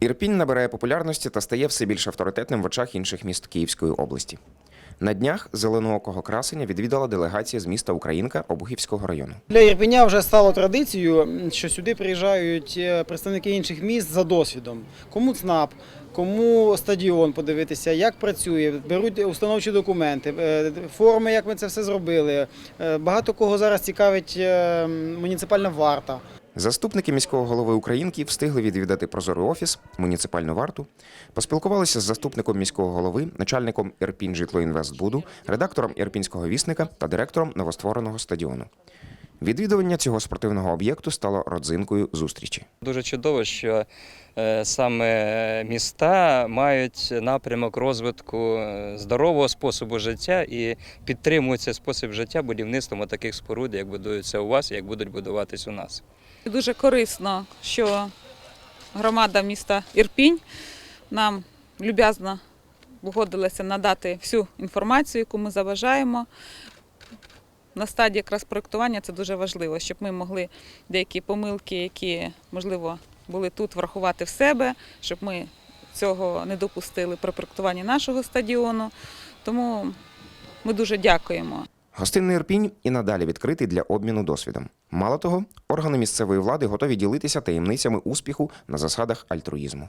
Ірпінь набирає популярності та стає все більш авторитетним в очах інших міст Київської області. На днях зеленоокого красення відвідала делегація з міста Українка Обухівського району. Для Ірпеня вже стало традицією, що сюди приїжджають е, представники інших міст за досвідом. Кому ЦНАП, кому стадіон подивитися, як працює, беруть установчі документи, е, форми, як ми це все зробили. Е, Багато кого зараз цікавить муніципальна варта. Заступники міського голови Українки встигли відвідати прозорий офіс, муніципальну варту, поспілкувалися з заступником міського голови, начальником Ірпінь житлоінвестбуду, редактором Ірпінського вісника та директором новоствореного стадіону. Відвідування цього спортивного об'єкту стало родзинкою зустрічі. Дуже чудово, що е, саме міста мають напрямок розвитку е, здорового способу життя і підтримують цей спосіб життя будівництвом таких споруд, як будуються у вас, як будуть будуватись у нас. Дуже корисно, що громада міста Ірпінь нам люб'язно погодилася надати всю інформацію, яку ми заважаємо. На стадії якраз проєктування це дуже важливо, щоб ми могли деякі помилки, які, можливо, були тут, врахувати в себе, щоб ми цього не допустили при проєктуванні нашого стадіону. Тому ми дуже дякуємо. Гостинний Ірпінь і надалі відкритий для обміну досвідом. Мало того, органи місцевої влади готові ділитися таємницями успіху на засадах альтруїзму.